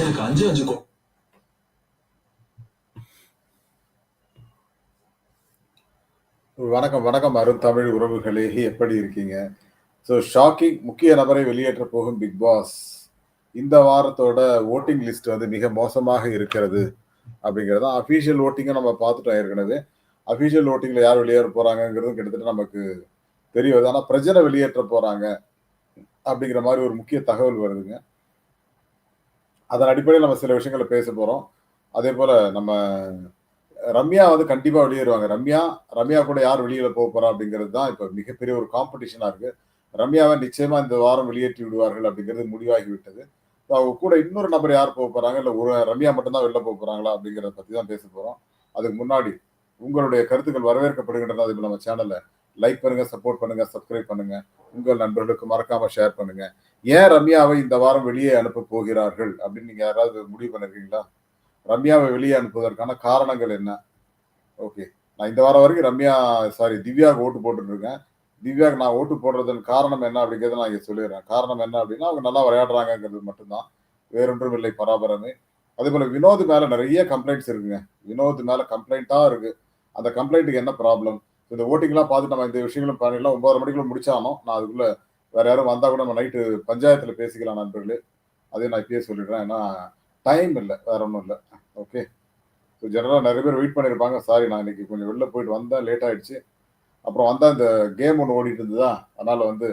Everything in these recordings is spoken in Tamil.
எனக்கு அஞ்சு வணக்கம் வணக்கம் அருண் தமிழ் உறவுகளே. எப்படி இருக்கீங்க? ஸோ ஷாக்கிங் முக்கிய நபரை வெளியேற்ற போகும் பிக் பாஸ் இந்த வாரத்தோட ஓட்டிங் லிஸ்ட் வந்து மிக மோசமாக இருக்கிறது அப்படிங்கிறது அஃபீஷியல் ஓட்டிங்கை நம்ம பார்த்துட்டோம் ஏற்கனவே. அஃபீஷியல் ஓட்டிங்கில் யார் வெளியேற போகிறாங்கங்கிறது கிட்டத்தட்ட நமக்கு தெரிய வருது ஆனால் பிரஜனை வெளியேற்ற போகிறாங்க அப்படிங்கிற மாதிரி ஒரு முக்கிய தகவல் வருதுங்க. அதன் அடிப்படையில் நம்ம சில விஷயங்களை பேச போகிறோம் அதே போல் நம்ம ரம்யா வந்து கண்டிப்பாக வெளியேறுவாங்க. ரம்யா ரம்யா கூட யார் வெளியில் போக போகிறா அப்படிங்கிறது தான் இப்போ மிகப்பெரிய ஒரு காம்படிஷனாக இருக்குது ரம்யாவை நிச்சயமாக இந்த வாரம் வெளியேற்றி விடுவார்கள் அப்படிங்கிறது முடிவாகி விட்டது அவங்க கூட இன்னொரு நபர் யார் போக போகிறாங்க இல்லை ஒரு ரம்யா மட்டும்தான் வெளில போக போகிறாங்களா அப்படிங்கிறத பற்றி தான் பேச போகிறோம் அதுக்கு முன்னாடி உங்களுடைய கருத்துக்கள் வரவேற்கப்படுகின்றன. அது நம்ம சேனலில் லைக் பண்ணுங்க சப்போர்ட் பண்ணுங்க சப்ஸ்கிரைப் பண்ணுங்க. உங்கள் நண்பர்களுக்கு மறக்காம ஷேர் பண்ணுங்க. ஏன் ரம்யாவை இந்த வாரம் வெளியே அனுப்ப போகிறார்கள்? அப்படின்னு நீங்க யாராவது முடிவு பண்ணிருக்கீங்களா? ரம்யாவை வெளியே அனுப்புவதற்கான காரணங்கள் என்ன? ஓகே நான் இந்த வாரம் வரைக்கும் ரம்யா சாரி திவ்யாவுக்கு ஓட்டு போட்டுட்டு இருக்கேன் திவ்யாவுக்கு நான் ஓட்டு போடுறதன் காரணம் என்ன அப்படிங்கிறத நான் இங்கே சொல்லிடுறேன். காரணம் என்ன அப்படின்னா அவங்க நல்லா விளையாடுறாங்கங்கிறது மட்டும்தான். வேறொன்றும் இல்லை பராபரமே. அதே போல் வினோத் மேலே நிறைய கம்ப்ளைண்ட்ஸ் இருக்குங்க. வினோத் மேலே கம்ப்ளைண்ட்டாக இருக்குது அந்த கம்ப்ளைண்ட்டுக்கு என்ன ப்ராப்ளம் இந்த ஓட்டிங்லாம் பார்த்து நம்ம இந்த விஷயங்களும் பண்ணிடலாம் ஒன்பது மணிக்குள்ள முடிச்சானோ நான் அதுக்குள்ள வேற யாரும் வந்தா கூட நம்ம நைட்டு பஞ்சாயத்துல பேசிக்கலாம் நண்பர்களே. அதே நான் இப்பயே சொல்லிடுறேன். ஏன்னா டைம் இல்லை. வேற ஒன்றும் இல்லை. ஓகே ஸோ ஜெனரலாக நிறைய பேர் வெயிட் பண்ணியிருப்பாங்க சாரி நான் இன்னைக்கு கொஞ்சம் வெளில போயிட்டு வந்தேன். லேட் ஆயிடுச்சு. அப்புறம் வந்தால் இந்த கேம் ஒன்று ஓடிட்டு இருந்ததா? அதனால வந்து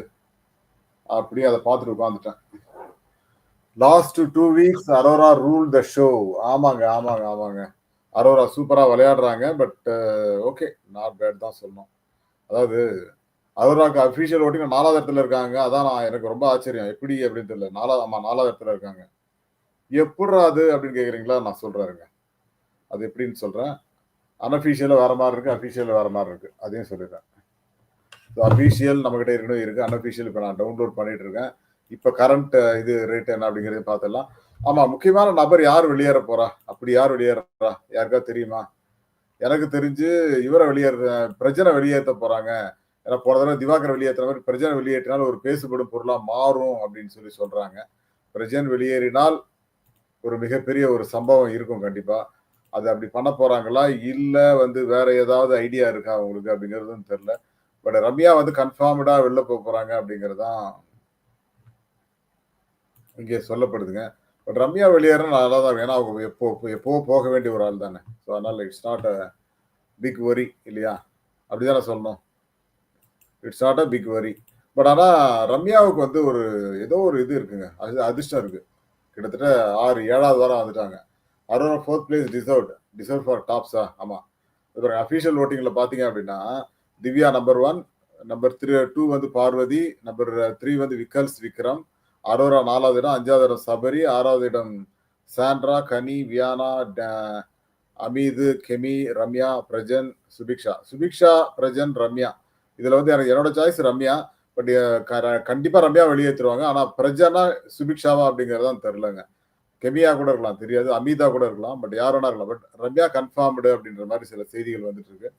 அப்படியே அதை பார்த்துட்டு உட்காந்துட்டேன் last two weeks Aurora rule the show ஆமாங்க ஆமாங்க ஆமாங்க. அரோரா சூப்பராக விளையாடுறாங்க பட் ஓகே நாட் பேட் தான் சொல்லணும். அதாவது அரோராக்கு அஃபீஷியல் ஓட்டிங் நாலாவது இடத்துல இருக்காங்க. அதான் நான் எனக்கு ரொம்ப ஆச்சரியம். எப்படி அப்படின்னு தெரியல. நாலாவது ஆமாம் நாலாவது இடத்துல இருக்காங்க. எப்படா அது அப்படின்னு கேட்குறீங்களா நான் சொல்கிறேங்க அது எப்படின்னு சொல்கிறேன் அன்அஃபீஷியலாக வேறு மாதிரி இருக்குது அஃபிஷியல் வேறு மாதிரி இருக்குது அதையும் சொல்லிடுறேன். அஃபீஷியல் நம்மகிட்ட இருக்கணும் இருக்குது அன்அஃபீஷியல் இப்போ நான் டவுன்லோட் பண்ணிகிட்டு இருக்கேன். இப்போ கரண்ட் uh, இது ரேட் என்ன அப்படிங்கிறத பார்த்துடலாம். ஆமா முக்கியமான நபர் யார் வெளியேற போறா? அப்படி யார் வெளியேறா? யாருக்கா தெரியுமா? எனக்கு தெரிஞ்சு இவரை வெளியேற பிரஜனை வெளியேற்ற போறாங்க. ஏன்னா போன தடவை திவாகர் வெளியேற்ற மாதிரி பிரஜனை வெளியேற்றினால் ஒரு பேசுபடும் பொருளா மாறும் அப்படின்னு சொல்லி சொல்றாங்க. பிரஜன் வெளியேறினால் ஒரு மிகப்பெரிய ஒரு சம்பவம் இருக்கும் கண்டிப்பா. அது அப்படி பண்ண போறாங்களா? இல்ல வந்து வேற ஏதாவது ஐடியா இருக்கா அவங்களுக்கு அப்படிங்கிறதும் தெரியல. பட் ரம்யா வந்து கன்ஃபார்ம்டா வெளில போக போறாங்க அப்படிங்கிறது தான் இங்கே சொல்லப்படுதுங்க. பட் ரம்யா வெளியேற நல்லா தான் ஏன்னா அவங்க எப்போ எப்போ போக வேண்டிய ஒரு ஆள் தானே. ஸோ அதனால் இட்ஸ் நாட் அ பிக் வரி இல்லையா? அப்படிதானே சொல்லணும். இட்ஸ் நாட் அ பிக் வரி பட் ஆனால் ரம்யாவுக்கு வந்து ஒரு ஏதோ ஒரு இது இருக்குங்க. அது அதிர்ஷ்டம் இருக்குது கிட்டத்தட்ட ஆறு ஏழாவது வாரம் வந்துட்டாங்க. Aurora fourth place deserve deserve for டாப்ஸா ஆமாம் இப்போ அஃபீஷியல் ஓட்டிங்கில் பார்த்தீங்க அப்படின்னா Divya number one number three two வந்து பார்வதி நம்பர் த்ரீ வந்து விக்கல்ஸ் விக்ரம் அரோரா நாலாவது இடம் அஞ்சாவது இடம் சபரி ஆறாவது இடம் சாண்ட்ரா கனி வியானா ட- அமீது கெமி ரம்யா பிரஜன் சுபிக்ஷா. சுபிக்ஷா பிரஜன் ரம்யா. இதுல வந்து எனக்கு என்னோட சாய்ஸ் ரம்யா பட் கண்டிப்பா ரம்யா வெளியேற்றுருவாங்க ஆனா பிரஜனா சுபிக்ஷாவா அப்படிங்கிறதுதான் தெரிலங்க கெமியா கூட இருக்கலாம் தெரியாது. அமிதா கூட இருக்கலாம் பட் யார் வேணா இருக்கலாம். பட் ரம்யா கன்ஃபார்ம்டு அப்படின்ற மாதிரி சில செய்திகள் வந்துட்டு இருக்கு.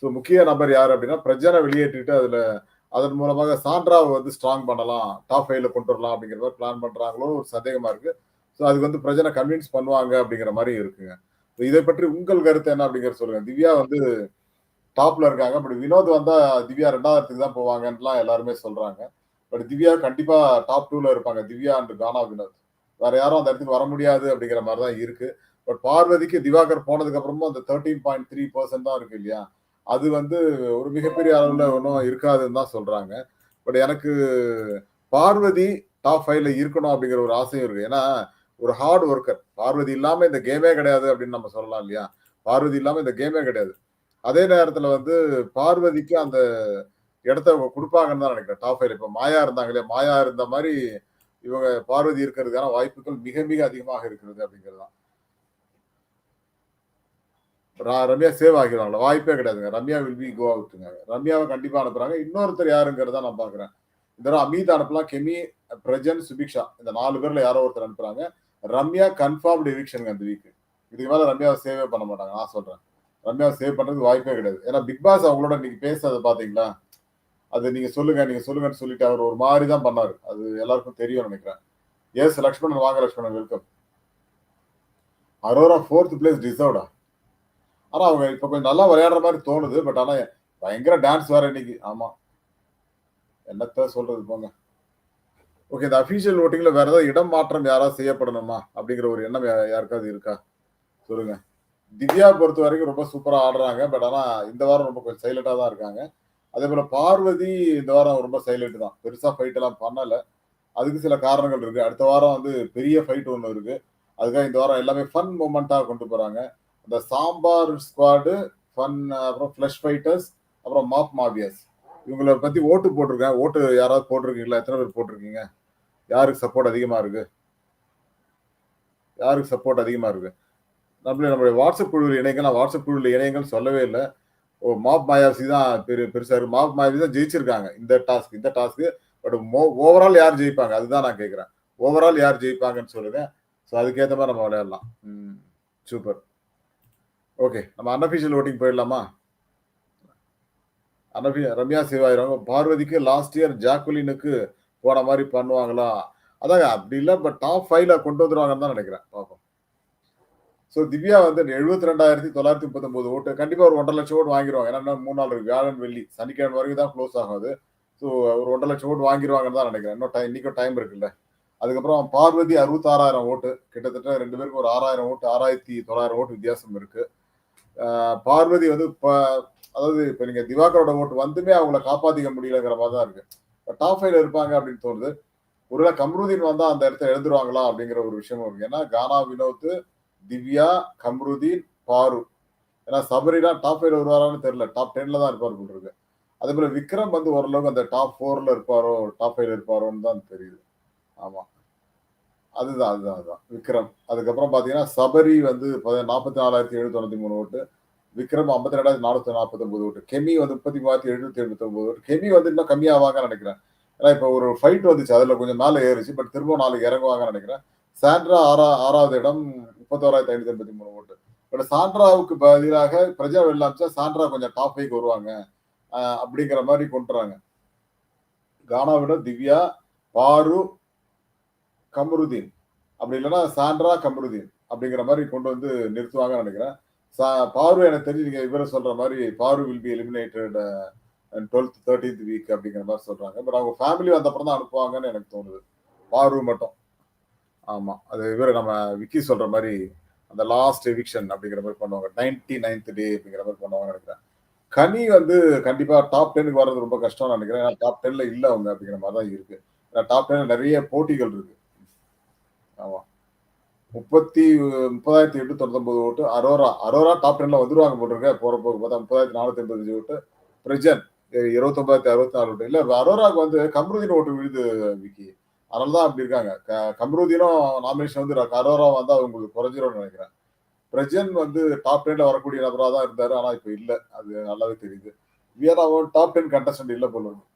ஸோ முக்கிய நபர் யார் அப்படின்னா பிரஜனை வெளியேற்றிட்டு அதுல அதன் மூலமாக சாண்ட்ராவை வந்து ஸ்ட்ராங் பண்ணலாம் டாப் ஃபைவ்ல கொண்டு வரலாம் அப்படிங்கிற மாதிரி பிளான் பண்றாங்களோ ஒரு சந்தேகமா இருக்கு. ஸோ அதுக்கு வந்து பிரஜனை கன்வின்ஸ் பண்ணுவாங்க அப்படிங்கிற மாதிரி இருக்குங்க. இதை பற்றி உங்கள் கருத்து என்ன அப்படிங்கிற சொல்லுங்க. திவ்யா வந்து டாப்ல இருக்காங்க. பட் வினோத் வந்தா திவ்யா ரெண்டாவது இடத்துக்கு தான் போவாங்கன்னுலாம் எல்லாருமே சொல்றாங்க. பட் திவ்யா கண்டிப்பா டாப் டூல இருப்பாங்க. திவ்யா அண்ட் கானா வினோத். வேற யாரும் அந்த இடத்துக்கு வர முடியாது அப்படிங்கிற மாதிரி தான் இருக்கு. பட் பார்வதிக்கு திவாகர் போனதுக்கு அப்புறமும் அந்த தேர்ட்டீன் பாயிண்ட் த்ரீ பர்சன்ட் தான் இருக்கு இல்லையா? அது வந்து ஒரு மிகப்பெரிய அளவில் ஒன்றும் இருக்காதுன்னு தான் சொல்கிறாங்க பட் எனக்கு பார்வதி டாப் ஃபைவ்ல இருக்கணும் அப்படிங்கிற ஒரு ஆசையும் இருக்கு. ஏன்னா ஒரு ஹார்ட் ஒர்க்கர் பார்வதி இல்லாம இந்த கேமே கிடையாது அப்படின்னு நம்ம சொல்லலாம் இல்லையா? பார்வதி இல்லாம இந்த கேமே கிடையாது. அதே நேரத்துல வந்து பார்வதிக்கு அந்த இடத்த கொடுப்பாங்கன்னு தான் நினைக்கிறேன். டாப் ஃபைவ்ல இப்ப மாயா இருந்தாங்களே மாயா இருந்த மாதிரி இவங்க பார்வதி இருக்கிறதுக்கான வாய்ப்புகள் மிக மிக அதிகமாக இருக்கிறது அப்படிங்கிறது தான். ரம்யா சேவ் ஆகிடுவாங்களா வாய்ப்பே கிடையாதுங்க. ரம்யா வில் பி கோ அவுட்டுங்க ரம்யாவை கண்டிப்பா அனுப்புறாங்க. இன்னொருத்தர் யாருங்கிறத நான் பாக்குறேன். இந்த தடவை அமித் அனுப்பலாம். கெமி பிரஜன் சுபிக்ஷா இந்த நாலு பேர்ல யாரோ ஒருத்தர் அனுப்புறாங்க. ரம்யா கன்ஃபார்ம் எவிக்ஷனுங்க அந்த வீக் இதுக்கு மேல ரம்யாவை சேவே பண்ண மாட்டாங்க. நான் சொல்றேன். ரம்யாவை சேவ் பண்றதுக்கு வாய்ப்பே கிடையாது. ஏன்னா பிக் பாஸ் அவங்களோட நீங்க பேசுறதை பாத்தீங்களா? அது நீங்க சொல்லுங்க நீங்க சொல்லுங்கன்னு சொல்லிட்டு அவர் ஒரு மாதிரி தான் பண்ணாரு. அது எல்லாருக்கும் தெரியும் நினைக்கிறேன். எஸ் லக்ஷ்மணன் வாங்க Lakshmanan welcome Aurora fourth place டிசர்வ்டா ஆனா அவங்க இப்ப கொஞ்சம் நல்லா விளையாடுற மாதிரி தோணுது பட் ஆனா பயங்கர டான்ஸ் வேற இன்னைக்கு. ஆமா. என்னத்த சொல்றது போங்க. ஓகே இந்த அபிஷியல் ஓட்டிங்ல வேற ஏதாவது இடம் மாற்றம் யாராவது செய்யப்படணுமா? அப்படிங்கிற ஒரு எண்ணம் யாருக்காவது இருக்கா? சொல்லுங்க. திவ்யா பொறுத்த வரைக்கும் ரொம்ப சூப்பரா ஆடுறாங்க பட் ஆனா இந்த வாரம் ரொம்ப கொஞ்சம் சைலண்டா தான் இருக்காங்க. அதே போல பார்வதி இந்த வாரம் ரொம்ப சைலண்ட் தான். பெருசா ஃபைட் எல்லாம் பண்ணல. அதுக்கு சில காரணங்கள் இருக்கு. அடுத்த வாரம் வந்து பெரிய ஃபைட் ஒன்று இருக்கு. அதுக்காக இந்த வாரம் எல்லாமே ஃபன் மூமெண்ட்டாக கொண்டு போறாங்க. இந்த சாம்பார் ஸ்குவாடு ஃபன் அப்புறம் ஃப்ளஷ் ஃபைட்டர்ஸ் அப்புறம் மாப் மாவியஸ் இவங்கள பற்றி ஓட்டு போட்டிருக்கேன். ஓட்டு யாராவது போட்டிருக்கீங்களா? எத்தனை பேர் போட்டிருக்கீங்க? யாருக்கு சப்போர்ட் அதிகமாக இருக்கு? யாருக்கு சப்போர்ட் அதிகமாக இருக்கு? நம்மளே நம்மளுடைய வாட்ஸ்அப் குழுவில் இணைங்க. நான் வாட்ஸ்அப் குழுவில் இணையங்கள் சொல்லவே இல்லை. ஓ மாப் மாயாசி தான் பெரு பெருசாக இருக்குது மாப் மாயாசி தான் ஜெயிச்சிருக்காங்க. இந்த டாஸ்க் இந்த டாஸ்க்கு பட் மோ ஓவரால் யார் ஜெயிப்பாங்க? அதுதான் நான் கேட்குறேன். ஓவரால் யார் ஜெயிப்பாங்கன்னு சொல்லுங்கள் ஸோ அதுக்கேற்ற மாதிரி நம்ம விளையாடலாம். ம் சூப்பர் ஓகே நம்ம அன்அஃபிஷியல் ஓட்டிங் போயிடலாமா? அனபி ரம்யா சிவாயிரம் பார்வதிக்கு லாஸ்ட் இயர் ஜாக்குலினுக்கு போன மாதிரி பண்ணுவாங்களா? அதாங்க அப்படி இல்லை பட் டாப் ஃபைவ்ல கொண்டு வந்துருவாங்கன்னு தான் நினைக்கிறேன். பார்ப்போம். ஸோ திவ்யா வந்து எழுபத்தி ரெண்டாயிரத்தி தொள்ளாயிரத்தி முப்பத்தொம்போது ஓட்டு. கண்டிப்பாக ஒரு ஒன்றரை லட்சம் ஓட்டு வாங்கிடுவாங்க ஏன்னா மூணு நாள் இருக்கு. வியாழன் வெள்ளி சனிக்கிழமை வரைக்கும் தான் க்ளோஸ் ஆகும் அது ஸோ ஒரு ஒன்றரை லட்சம் ஓட்டு வாங்கிடுவாங்கன்னு தான் நினைக்கிறேன். இன்னும் டைம் இன்னைக்கும் டைம் இருக்குல்ல. அதுக்கப்புறம் பார்வதி அறுபத்தாறாயிரம் ஓட்டு. கிட்டத்தட்ட ரெண்டு பேருக்கு ஒரு ஆறாயிரம் ஓட்டு ஆறாயிரத்தி தொள்ளாயிரம் ஓட்டு வித்தியாசம் இருக்குது பார்வதி வந்து இப்போ அதாவது இப்போ நீங்க திவாகரோட ஓட்டு வந்துமே அவங்கள காப்பாத்திக்க முடியலங்கிற மாதிரி தான் இருக்கு. டாப் ஃபைவ்ல இருப்பாங்க அப்படின்னு தோணுது. ஒருவேளை கம்ருதீன் வந்தா அந்த இடத்த எழுந்துருவாங்களா அப்படிங்கிற ஒரு விஷயமும் இருக்கு. ஏன்னா கானா வினோத் திவ்யா கம்ருதீன் பாரு. ஏன்னா சபரினா டாப் ஃபைவ்ல வருவாரான்னு தெரியல. டாப் டென்ல தான் இருப்பார் போல இருக்கு. அதே போல விக்ரம் வந்து ஓரளவுக்கு அந்த டாப் ஃபோர்ல இருப்பாரோ டாப் ஃபைவ்ல இருப்பாரோன்னு தான் தெரியுது. ஆமா. அதுதான் அதுதான் அதுதான். விக்ரம். அதுக்கப்புறம் பார்த்தீங்கன்னா சபரி வந்து நாற்பத்தி நாலாயிரத்தி எழுநூத்தி தொண்ணூத்தி மூணு ஓட்டு. விக்ரம் ஐம்பத்தி ரெண்டாயிரத்தி நானூத்தி நாற்பத்தி ஒன்பது ஓட்டு. கெமி வந்து முப்பத்தி மூவாயிரத்தி எழுநூத்தி எழுபத்தி ஒன்பது ஓட்டு. கெமி வந்து இன்னும் கம்மியாவாங்க நினைக்கிறேன். ஏன்னா இப்போ ஒரு ஃபைட் வந்துச்சு. அதில் கொஞ்சம் மேலே ஏறிச்சு. பட் திரும்ப நாளைக்கு இறங்குவாங்க நினைக்கிறேன். சாண்ட்ரா ஆறா ஆறாவது இடம் முப்பத்தோராயிரத்தி ஐநூத்தி எண்பத்தி மூணு ஓட்டு. பட் சாண்ட்ராவுக்கு பதிலாக பிரஜா வெள்ளாமிச்சா சாண்ட்ரா கொஞ்சம் டாப் ஃபைவ்க்கு வருவாங்க. அப்படிங்கிற மாதிரி கொண்டுறாங்க. கானாவிட திவ்யா பாரு கமருதீன். அப்படி இல்லைன்னா சாண்ட்ரா கமருதீன் அப்படிங்கிற மாதிரி கொண்டு வந்து நிறுத்துவாங்கன்னு நினைக்கிறேன். சா- பாரு எனக்கு தெரிஞ்சு நீங்க இவரை சொல்ற மாதிரி பாரு will be eliminated twelfth thirteenth week அப்படிங்கிற மாதிரி சொல்றாங்க. பட் அவங்க ஃபேமிலி வந்த அப்புறம் தான் அனுப்புவாங்கன்னு எனக்கு தோணுது. பாரு மட்டும். ஆமா அது இவர் நம்ம விக்கி சொல்ற மாதிரி அந்த லாஸ்ட் எவிக்ஷன் அப்படிங்கிற மாதிரி பண்ணுவாங்க. நைன்டி நைன்த் டே அப்படிங்கிற மாதிரி பண்ணுவாங்கன்னு நினைக்கிறேன். கனி வந்து கண்டிப்பா டாப் டென்னுக்கு வர்றது ரொம்ப கஷ்டம்னு நினைக்கிறேன். ஏன்னா டாப் டென்ல இல்ல அவங்க அப்படிங்கிற மாதிரி தான் இருக்கு. ஏன்னா டாப் டென்ல நிறைய போட்டிகள் இருக்கு. ஆமா. முப்பத்தி முப்பதாயிரத்தி எட்டு தொண்ணூத்தொன்பது ஓட்டு அரோரா அரோரா டாப் டென்ல வந்துருவாங்க போட்டிருக்க. போற போக்கு பார்த்தா முப்பதாயிரத்தி நானூத்தி எண்பத்தஞ்சு ஓட்டு. பிரஜன் இருபத்தொன்பதாயிரத்தி அறுபத்தி நாலு ஓட்டு. இல்ல அரோராக்கு வந்து கம்ருதீன் ஓட்டு விழுது விக்கி. அதனால தான் அப்படி இருக்காங்க. கம்ருதீனும் நாமினேஷன் வந்து. அரோரா வந்து அவங்களுக்கு குறைஞ்சிரும்னு நினைக்கிறேன். பிரஜன் வந்து டாப் டென்ல வரக்கூடிய நபரா தான் இருந்தாரு. ஆனா இப்ப இல்ல. அது நல்லாவே தெரியுது. வியராவும் டாப் டென் கண்டஸ்டன்ட் இல்ல போல இருக்கு.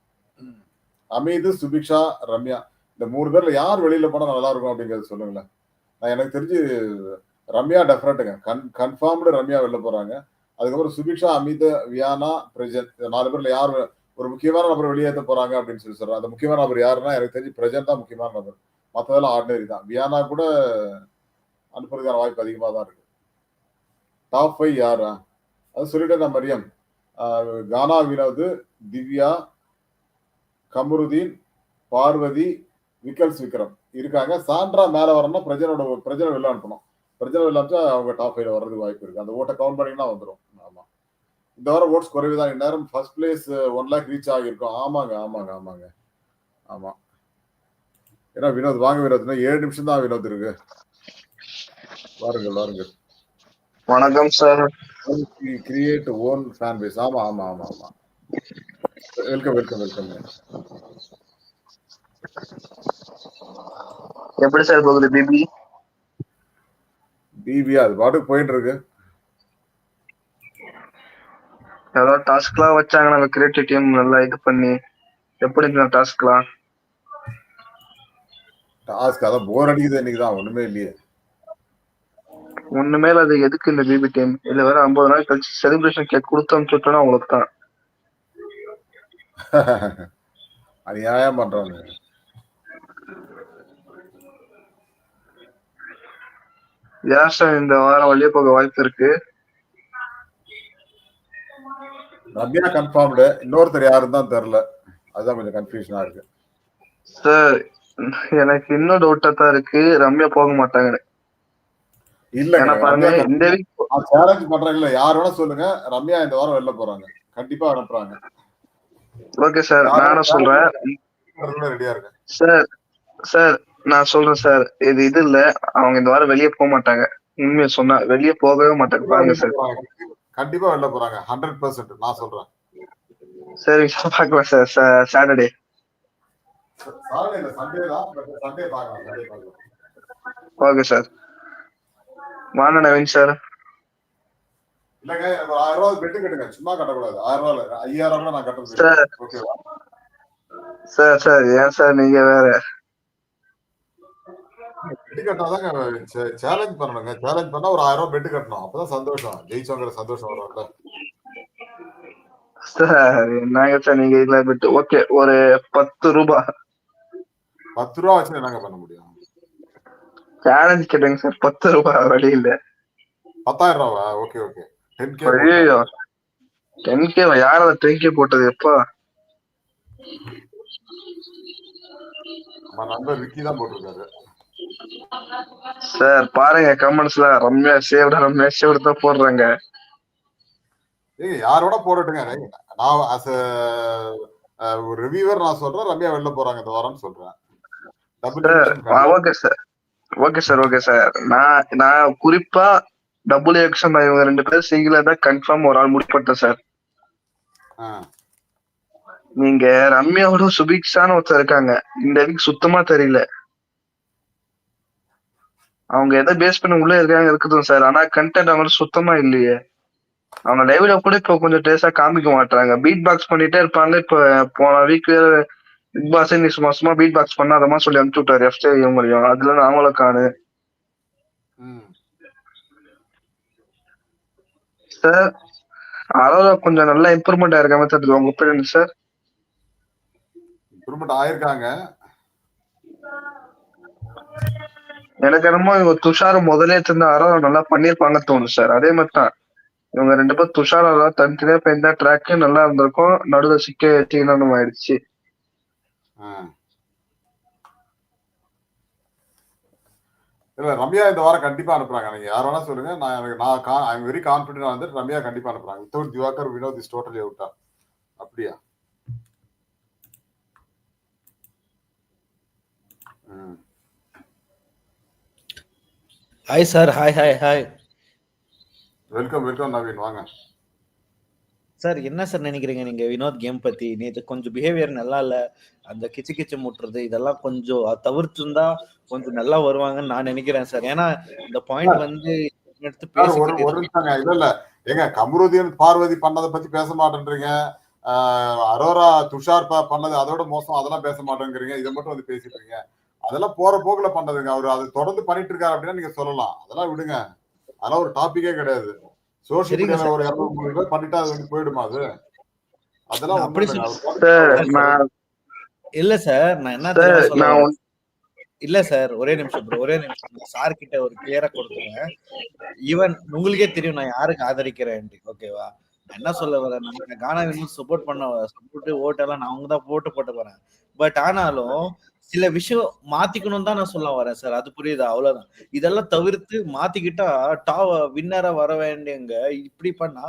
அமீது சுபிக்ஷா ரம்யா. இந்த மூணு பேர்ல யார் வெளியில போனா நல்லா இருக்கும் அப்படிங்கறது சொல்லுங்களேன். நான் எனக்கு தெரிஞ்சு ரம்யா டெஃபரட்டுங்க கன் கன்ஃபார்ம்டு ரம்யா வெளில போறாங்க. அதுக்கப்புறம் சுபிக்ஷா அமித வியானா பிரஜன் இந்த நாலு பேர்ல யார் ஒரு முக்கியமான நபர் வெளியேற்ற போறாங்க அப்படின்னு சொல்லி சொல்றாங்க. அந்த முக்கியமான நபர் யாருன்னா எனக்கு தெரிஞ்சு பிரஜன் தான் முக்கியமான நபர். மற்றதெல்லாம் ஆர்டினரி தான். வியானா கூட அனுப்புறதுக்கான வாய்ப்பு அதிகமாக தான் இருக்கு. டாப் ஃபைவ் யாரா? அது சொல்லிட்டேன் நான் மரியம். கானா வினோத் திவ்யா கமருதீன் பார்வதி விக்கல்ஸ் விக்ரம் இருக்காங்க. சாண்ட்ரா மேல வரணும்னா பிரஜனோட பிரஜனை வெளில அனுப்பணும். பிரஜனை வெளில அனுப்பிச்சா அவங்க டாப் ஃபைவ்ல வர்றதுக்கு வாய்ப்பு இருக்கு. அந்த ஓட்டை கவுண்ட் பண்ணீங்கன்னா வந்துடும் ஆமா. இந்த வாரம் ஓட்ஸ் குறைவு தான் இந்நேரம் first place one lakh reach ஆகியிருக்கும். ஆமாங்க ஆமாங்க ஆமாங்க. ஆமா. ஏன்னா வினோத் வாங்க வினோத். இன்னும் ஏழு நிமிஷம் தான் வினோத் இருக்கு. வாருங்கள் வாருங்கள். வணக்கம் sir create own fan base ஆமா ஆமா ஆமா ஆமா. வெல்கம் வெல்கம் வெல்கம் எப்படி சார் போகுது பிபி? பிபியா அது பாட்டுக்கு போயிட்டு இருக்கு. ஏதாவது டாஸ்க்லாம் வச்சாங்க நம்ம கிரியேட்டிவ் டீம் நல்லா இது பண்ணி. எப்படி இந்த டாஸ்க்லாம் டாஸ்க் அதான் போர் அடிக்குது இன்னைக்கு தான் ஒண்ணுமே இல்லையே. ஒண்ணுமே அது எதுக்கு இந்த பிபி டீம் இல்ல வேற ஐம்பது நாள் கழிச்சு செலிப்ரேஷன் கேக் கொடுத்து அனுப்பிச்சுட்டோம்னா அவங்களுக்கு தான் அநியாயம் பண்றாங்க யாஷா இந்த வாரம் வெளியே போக வாய்ப்பு இருக்கு ரம்யா கன்ஃபார்ம்டு இன்னொருத்தர் யாருன்னு தான் தெரியல அதுதான் கொஞ்சம் கன்ஃபியூஷனா இருக்கு சார் எனக்கு இன்னும் டவுட்டா தான் இருக்கு ரம்யா போக மாட்டாங்க இல்ல பாருங்க இந்த வீக் சேலஞ்ச் பண்றாங்கல்ல யார் வேணா சொல்லுங்க ரம்யா இந்த வாரம் வெளில போறாங்க கண்டிப்பா அனுப்புறாங்க ஓகே சார் நானும் சொல்றேன் ரெடியா இருக்கு சார் சார் நான் சொல்றேன் சார். இது இது இல்ல. அவங்க இந்த வாரம் வெளியே போக மாட்டாங்க. உண்மையை சொன்னா வெளியே போகவே மாட்டாங்க. பாருங்க சார். கண்டிப்பா வெளில போறாங்க. ஹண்ட்ரட் பர்சன்ட் நான் சொல்றேன். சரிங்க பார்க்கலாம் சார். சாட்டர்டே. Okay sir. வாங்க நவீன் சார். இல்லங்க ஆயிரம் ரூபாய் பெட்டு கட்டுங்க. சும்மா கட்டக்கூடாது. ஆயிரம் ரூபாய் ஐயாயிரம் ரூபாய் நான் கட்டுறது. சார். Sir sir. ஏன் சார் நீங்க வேற? பெட்டு கட்டினாதாங்க சேலஞ்ச் பண்ணணுங்க. சேலஞ்ச் பண்ணா ஒரு ஆயிரம் ரூபாய் பெட்டு கட்டணும். அப்பதான் சந்தோஷம். ஜெயிச்சவங்கிற சந்தோஷம் வரும்ல. சார் என்னங்க சார் நீங்க இதுல விட்டு ஓகே ஒரு பத்து ரூபாய் பத்து ரூபா வச்சு என்னங்க பண்ண முடியும்? சேலஞ்ச் கேட்டேங்க சார் பத்து ரூபாய் வழி இல்ல. பத்தாயிரம் ரூபாவா? ஓகே ஓகே டென் கே ஐயோ டென் கே யார் அதை டென் கே போட்டது? எப்பா? நம்ம நண்பர் விக்கி தான் போட்டிருக்காரு. சார் பாருங்க கமெண்ட்ஸ்ல ரம்யா சேவ்டா ரம்யா சேவ்டு தான் போடுறாங்க. ஏங்க யாரோட போடட்டுங்க நான் a ஒரு ரிவ்யூவர் நான் சொல்றேன் ரம்யா வெளில போறாங்க இந்த வாரம்னு சொல்றேன். Okay sir okay sir okay sir நான் நான் குறிப்பா டபுள் எக்ஷன் இவங்க ரெண்டு பேரும் சிங்கிளா தான் கன்ஃபார்ம் ஒரு ஆள் முடிப்பட்டேன் சார் நீங்க ரம்யாவோட சுபிக்ஷான்னு ஒருத்தர் இருக்காங்க. இந்த வீக் சுத்தமா தெரியல. அவங்க எதை பேஸ் பண்ணி உள்ள இருக்காங்க இருக்குது சார் ஆனா கண்டென்ட் அவங்க சுத்தமா இல்லையே. அவங்க லைவ்ல கூட இப்போ கொஞ்சம் டேஸா காமிக்க மாட்டாங்க பீட் பாக்ஸ் பண்ணிட்டே இருப்பாங்க. இப்ப போன வீக் பிக் பாஸ் நீ சும்மா சும்மா பீட் பாக்ஸ் பண்ணாதமா சொல்லி அனுப்பிச்சு விட்டாரு. எஃப்டே இவங்களையும் அதுல அவங்கள காணு. சார் அரோரா கொஞ்சம் நல்லா இம்ப்ரூவ்மெண்ட் ஆயிருக்க மாதிரி தெரியுது. உங்க ஒப்பீனியன் சார் இம்ப்ரூவ்மெண்ட் ஆயிருக்காங்க. எனக்கு என்னமோ இவங்க துஷார் முதலே தெரிஞ்ச நல்லா பண்ணிருப்பாங்க தோணும் சார். அதே மாதிரி தான் இவங்க ரெண்டு பேரும் துஷார் அரோரா தனித்தனியா போயிருந்தா ட்ராக் நல்லா இருந்திருக்கும். நடுவில் சிக்க தீனம் ஆயிடுச்சு. இல்ல ரம்யா இந்த வாரம் கண்டிப்பா அனுப்புறாங்க. நீங்க யார் வேணா சொல்லுங்க. நான் எனக்கு நான் ஐ வெரி கான்பிடன்ட் வந்து ரம்யா கண்டிப்பா அனுப்புறாங்க. Without Diwakar Vinoth is totally அவுட்டா அப்படியா ம் hi sir hi hi hi welcome welcome Naveen வாங்க. சார் என்ன சார் நினைக்கிறீங்க நீங்க? வினோத் கேம் பத்தி. நேற்று கொஞ்சம் பிஹேவியர் நல்லா இல்ல. அந்த கிச்சு கிச்சு முட்டுறது இதெல்லாம் கொஞ்சம் தவிர்த்திருந்தா கொஞ்சம் நல்லா வருவாங்கன்னு நான் நினைக்கிறேன் சார் ஏன்னா இந்த பாயிண்ட் வந்து எடுத்து நிமிஷங்க இல்ல இல்ல. ஏங்க கமருதீன் பார்வதி பண்ணதை பத்தி பேச மாட்டேன்றீங்க. அரோரா துஷார் பண்ணது அதோட மோசம் அதெல்லாம் பேச மாட்டேங்கிறீங்க. இதை மட்டும் வந்து பேசிட்டு இருக்கீங்க. அதெல்லாம் போற போக்குல பண்ணதுங்க அவர் அது தொடர்ந்து பண்ணிட்டு இருக்காரு அப்படின்னா நீங்க சொல்லலாம். அதெல்லாம் விடுங்க. அதெல்லாம் ஒரு டாபிக்கே கிடையாது. சோசியல் மீடியால சார். ஒரு இரநூறு பேர் பண்ணிட்டா அது வந்து போயிடுமா அது? அதெல்லாம் நான் அப்படி நான் இல்ல சார் நான் என்ன நான் இல்ல சார் ஒரே நிமிஷம் ப்ரோ ஒரே நிமிஷம். சார் கிட்ட ஒரு கிளியரா கொடுத்துருங்க ஈவன் உங்களுக்கே தெரியும் நான் யாருக்கு ஆதரிக்கிறேன் ஓகேவா நான் என்ன சொல்ல வரேன் நம்ம கானா சப்போர்ட் பண்ண சப்போர்ட் ஓட்டெல்லாம் நான் அவங்க தான் போட்டு போட்டு போறேன். பட் ஆனாலும் சில விஷயம் மாத்திக்கணும் தான் நான் சொல்ல வரேன் சார் அது புரியுதா? அவ்வளவுதான். இதெல்லாம் தவிர்த்து மாத்திக்கிட்டா டா வின்னரா வர வேண்டியங்க இப்படி பண்ணா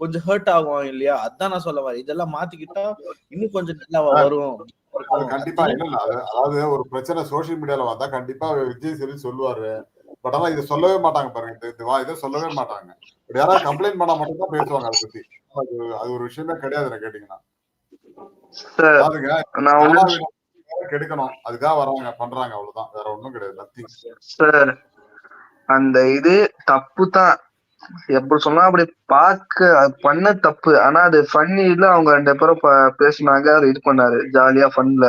கொஞ்சம் ஹர்ட் ஆகும் இல்லையா? அதான் நான் சொல்ல வரேன். இதெல்லாம் மாத்திக்கிட்டா இன்னும் கொஞ்சம் நல்லா வரும். அது கண்டிப்பா. இல்ல இல்ல அது- அதாவது ஒரு பிரச்சனை சோசியல் மீடியால வந்தா கண்டிப்பா விஜய் சரி சொல்லுவாரு. பட் ஆனா இதை சொல்லவே மாட்டாங்க பாருங்க. இந்த- இந்த வா- இதை சொல்லவே மாட்டாங்க. இப்ப யாராவது கம்ப்ளைண்ட் பண்ணா மட்டும் தான் பேசுவாங்க அதை பத்தி. அது ஒரு விஷயமே கிடையாது கேட்டீங்கன்னா. கெடுக்கணும். அதுக்காக வரவங்க பண்றாங்க அவ்வளவுதான். வேற ஒண்ணும் கிடையாது. சார் அந்த இது தப்பு தான் எப்படி சொன்னா அப்படி பார்க்க அது பண்ண தப்பு. ஆனா அது ஃபன்னில அவங்க ரெண்டு பேரும் பேசினாங்க பேசுனாங்க அது இது பண்ணாரு. ஜாலியா ஃபன்ல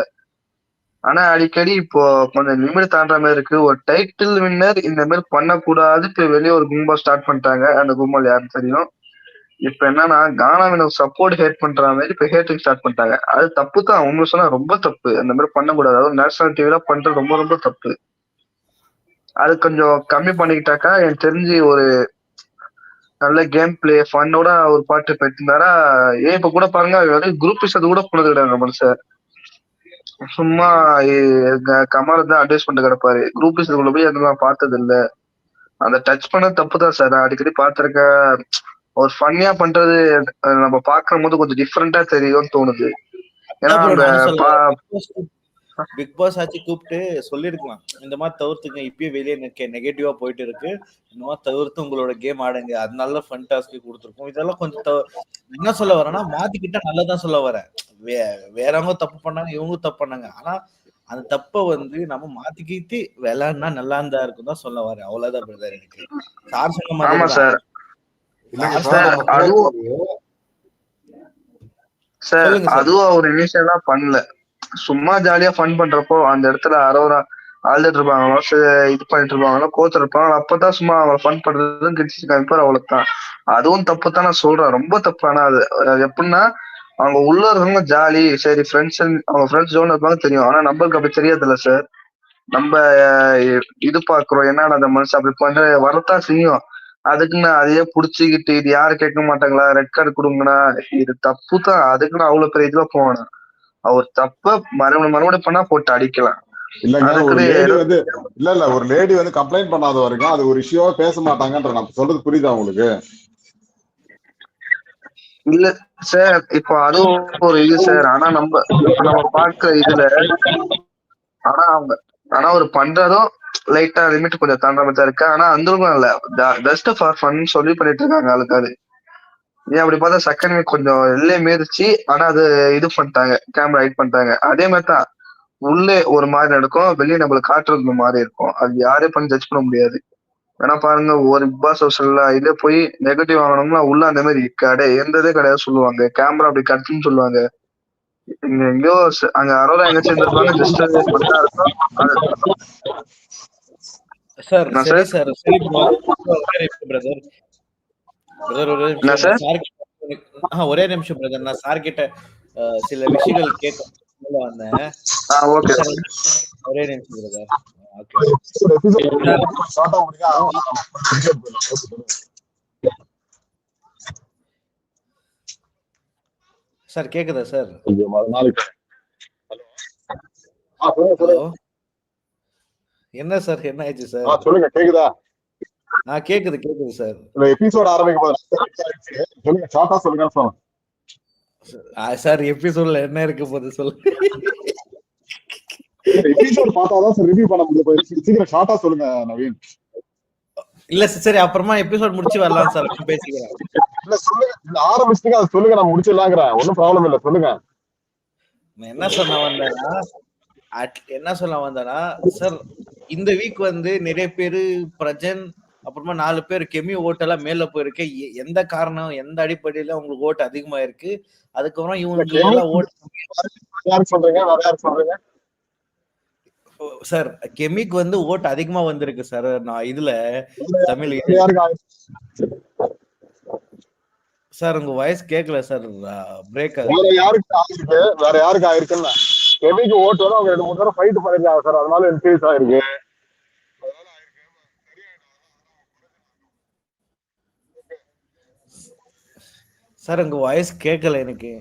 ஆனா அடிக்கடி இப்போ கொஞ்சம் லிமிட் தாண்டுற மாதிரி இருக்கு. ஒரு டைட்டில் வின்னர் இந்த மாதிரி பண்ணக்கூடாது இப்ப வெளியே ஒரு கும்பல் ஸ்டார்ட் பண்ணிட்டாங்க. அந்த கும்பல் யாருன்னு தெரியும். இப்ப என்னன்னா கானாவின சப்போர்ட் ஹேட் பண்ற மாதிரி இப்ப ஹேட்டிங் ஸ்டார்ட் பண்ணிட்டாங்க. அது தப்பு தான் உண்மை சொன்னா ரொம்ப தப்பு. அந்த மாதிரி பண்ணக்கூடாது. அதாவது நேஷனல் டிவில பண்றது ரொம்ப ரொம்ப தப்பு. அது கொஞ்சம் கம்மி பண்ணிக்கிட்டாக்கா எனக்கு தெரிஞ்சு ஒரு நல்ல கேம் பிளே ஃபன்னோட ஒரு பாட்டு போயிட்டிருந்தாரா ஏன் இப்ப கூட பாருங்க குரூப் குரூப் அது கூட போனது கிடையாது மனுஷன். சும்மா கமர் க- தான் அட்வைஸ் பண்ணிட்டு கிடப்பாரு. குரூப் உள்ள போய் அதெல்லாம் பார்த்தது இல்லை அந்த டச் பண்ண தப்பு தான் சார். நான் அடிக்கடி பார்த்துருக்கேன். ஒரு ஃபன்னியா பண்றது நம்ம பார்க்கும் போது கொஞ்சம் டிஃப்ரெண்டா தெரியும்னு தோணுது. ஏன்னா பிக் பாஸ் ஆச்சு கூப்பிட்டு சொல்லிருக்கலாம் இந்த மாதிரி தவிர்த்துங்க இப்பயே வெளியே நெகட்டிவா போயிட்டு இருக்கு. இந்த மாதிரி தவிர்த்து உங்களோட கேம் ஆடுங்க. அதனால ஃபன் டாஸ்க் கொடுத்துருக்கோம். இதெல்லாம் கொஞ்சம் என்ன சொல்ல வரேன்னா மாத்திக்கிட்டா நல்லதான் சொல்ல வரேன். வே வேறவங்க தப்பு பண்ணாங்க இவங்க தப்பு பண்ணாங்க. ஆனா அந்த தப்பை வந்து நம்ம மாத்திக்கிட்டு விளையாடுனா நல்லா இருந்தா இருக்கும் தான் சொல்ல வரேன். அவ்வளவுதான் பிரதர் எனக்கு. சார் சொன்ன மாதிரி சார் அதுவும் அவர் இனிஷியலா பண்ணல. சும்மா ஜாலியா ஃபன் பண்றப்போ அந்த இடத்துல அரோரா ஆழ்ந்துட்டு இருப்பாங்களோ இது பண்ணிட்டு இருப்பாங்களோ கோத்து இருப்பாங்க. அப்பதான் சும்மா அவங்க ஃபன் பண்றதும் கிடிச்சு காமிப்பார் அவ்வளவுதான். அதுவும் தப்பு தான் நான் சொல்றேன். ரொம்ப தப்பு. ஆனா அது எப்படின்னா அவங்க உள்ள இருக்கவங்க ஜாலி சரி ஃப்ரெண்ட்ஸ் அவங்க ஃப்ரெண்ட்ஸ் ஜோன் இருப்பாங்க தெரியும். ஆனா நம்மளுக்கு அப்படி தெரியாதுல்ல சார். நம்ம இது பாக்குறோம் என்னடா அந்த மனுஷன் அப்படி பண்ற வரத்தான் செய்யும். அதுக்கு நான் அதையே புடிச்சுக்கிட்டு இது யாரு கேட்க மாட்டாங்களா? ரெட் கார்டு கொடுங்கண்ணா. இது தப்பு தான் அதுக்கு நான் அவ்வளவு பெரிய இதுல போவேன் அவர் தப்ப மறுபடியும் மறுபடியும் பண்ணா போட்டு அடிக்கலாம். இல்லங்க ஒரு அதுக்குன்னு லேடி வந்து இல்ல இல்ல ஒரு லேடி வந்து கம்ப்ளைண்ட் பண்ணாத வரைக்கும் அது ஒரு இஷ்யூவா பேச மாட்டாங்கன்ற நம்ம சொல்றது புரியுதா உங்களுக்கு? இல்ல சார் இப்போ அதுவும் ஒரு இது சார் ஆனா நம்ம நம்ம பார்க்கிற இதுல ஆனா அவங்க ஆனா ஒரு பண்றதும் லைட்டா லிமிட் கொஞ்சம் தாண்டாம தான் இருக்கு. ஆனா அந்தளவுக்கு இல்ல பெஸ்ட் ஃபார் ஃபன் சொல்லி பண்ணிட்டு இருக்காங்க ஆளுக்கு அது. ஏன் அப்படி பார்த்தா செகண்ட் வீக் கொஞ்சம் எல்லே மீறிச்சு. ஆனா அது இது பண்ணிட்டாங்க. கேமரா ஹைட் பண்ணிட்டாங்க. அதே மாதிரி தான் உள்ளே ஒரு மாதிரி நடக்கும். வெளியே நம்மளுக்கு காட்டுறது மாதிரி இருக்கும். அது யாரே பண்ணி ஜட்ஜ் பண்ண முடியாது. ஏன்னா பாருங்க ஒரு பிக் பாஸ் ஹவுஸ்ல இதே போய் நெகட்டிவ் வாங்கணும்னா உள்ள அந்த மாதிரி கடை எந்ததே கிடையாது சொல்லுவாங்க. கேமரா அப்படி கட்டுன்னு சொல்லுவாங்க. இங்க எங்கேயோ அங்க அரோரா எங்க சேர்ந்துருப்பாங்க ஜஸ்ட் இருக்கும் அது சார் சரி சார் சரி பிரதர் பிரதர் ஒரே ஒரே நிமிஷம் பிரதர் நான் சார் கிட்ட சில விஷயங்கள் கேட்க வந்தேன் ஆ ஓகே சார், ஒரே நிமிஷம் பிரதர் ஓகே சார் கேக்குதா சார்? என்ன சார் என்ன ஆயிடுச்சு சார்? சொல்லுங்க கேக்குதா? ஆ கேக்குது கேக்குது சார். எபிசோட் ஆரம்பிக்கும் போது சொல்லுங்க ஷார்ட்டா சொல்லுங்க சொன்னேன் சார் எபிசோட்ல என்ன இருக்கு போது சொல்லுங்க எபிசோட் பார்த்தாதான் சார் ரிவ்யூ பண்ண முடியும் சீக்கிரம் ஷார்ட்டா சொல்லுங்க நவீன். இல்ல சார், அப்புறமா எபிசோட் முடிச்சு வரலாம் சார் பேசிக்கிறேன். இல்ல சொல்லுங்க ஆரம்பிச்சுங்க அதை சொல்லுங்க நான் முடிச்சிடலாங்கிறேன். ஒன்னும் ப்ராப்ளம் இல்ல சொல்லுங்க. என்ன சொல்ல வந்தேன்னா என்ன சொல்ல வந்தேன்னா சார் இந்த வீக் வந்து நிறைய பேரு பிரஜன் அப்புறமா நாலு பேர் கெமி ஓட்டெல்லாம் மேல போயிருக்கு. எந்த காரணம் எந்த அடிப்படையில உங்களுக்கு ஓட்டு அதிகமா இருக்கு அதுக்கப்புறம் இவங்களுக்கு ஓட்டு சொல்றீங்க சொல்றீங்க? சார் கெமிக்கு வந்து ஓட்டு அதிகமா வந்திருக்கு சார் நான் இதுல தமிழ்? சார் உங்க வாய்ஸ் கேட்கல சார். பிரேக் வேற யாருக்கு ஆயிருக்கு? வேற யாருக்கு ஆயிருக்குன்னு கெமிக்கு ஓட்டு அவங்க ரெண்டு மூணு தடவை ஃபைட் பண்ணிருக்காங்க சார். அதனால இன்க்ரீஸ் ஆயிருக்கு. சார் உங்க வாய்ஸ் கேட்கல எனக்கு.